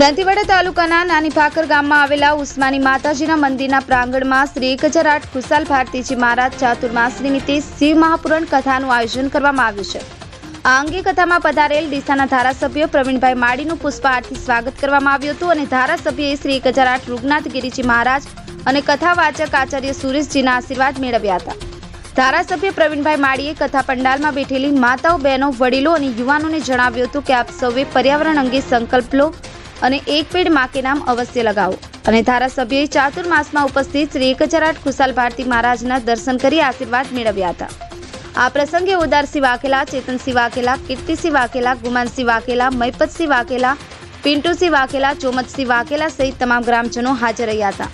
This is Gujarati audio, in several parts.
દાંતીવાડા તાલુકાના નાની ભાકર ગામમાં આવેલા ઉસ્માની માતાજીના મંદિરના પ્રાંગણમાં શ્રી એક હજાર આઠ ખુશાલ ભારતીજી મહારાજ ચાતુર્માસ નિમિત્તે શિવ મહાપુરાણ કથાનું આયોજન કરવામાં આવ્યું છે. આ અંગે કથામાં પધારેલ ડીસાના ધારાસભ્ય પ્રવીણભાઈ માળીનું પુષ્પાહારથી સ્વાગત કરવામાં આવ્યું હતું અને ધારાસભ્યએ શ્રી એક આઠ રૂગનાથ ગિરિજી મહારાજ અને કથાવાચક આચાર્ય સુરેશજીના આશીર્વાદ મેળવ્યા હતા. ધારાસભ્ય પ્રવીણભાઈ માળીએ કથા પંડાલમાં બેઠેલી માતાઓ, બહેનો, વડીલો અને યુવાનોને જણાવ્યું હતું કે આપ સૌએ પર્યાવરણ અંગે સંકલ્પ લો અને એક પેડ માં કે નામ અવશ્ય લગાવો અને ધારાસભ્યએ ચાતુર્માસમાં ઉપસ્થિત શ્રી એક હજાર આઠ ખુશાલ ભારતી મહારાજના દર્શન કરી આશીર્વાદ મેળવ્યા હતા આ પ્રસંગે ઉદારસિંહ વાઘેલા ચેતનસિંહ વાઘેલા કીર્તિસિંહ વાઘેલા ગુમાનસિંહ વાઘેલા મૈપતસિંહ વાઘેલા પિન્ટુસિંહ વાઘેલા ચોમતસિંહ વાઘેલા સહિત તમામ ગ્રામજનો હાજર રહ્યા હતા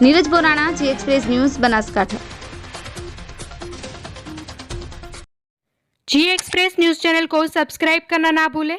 Neeraj Borana G express news Banaskantha G express news channel को सब्सक्राइब करना ना भूलें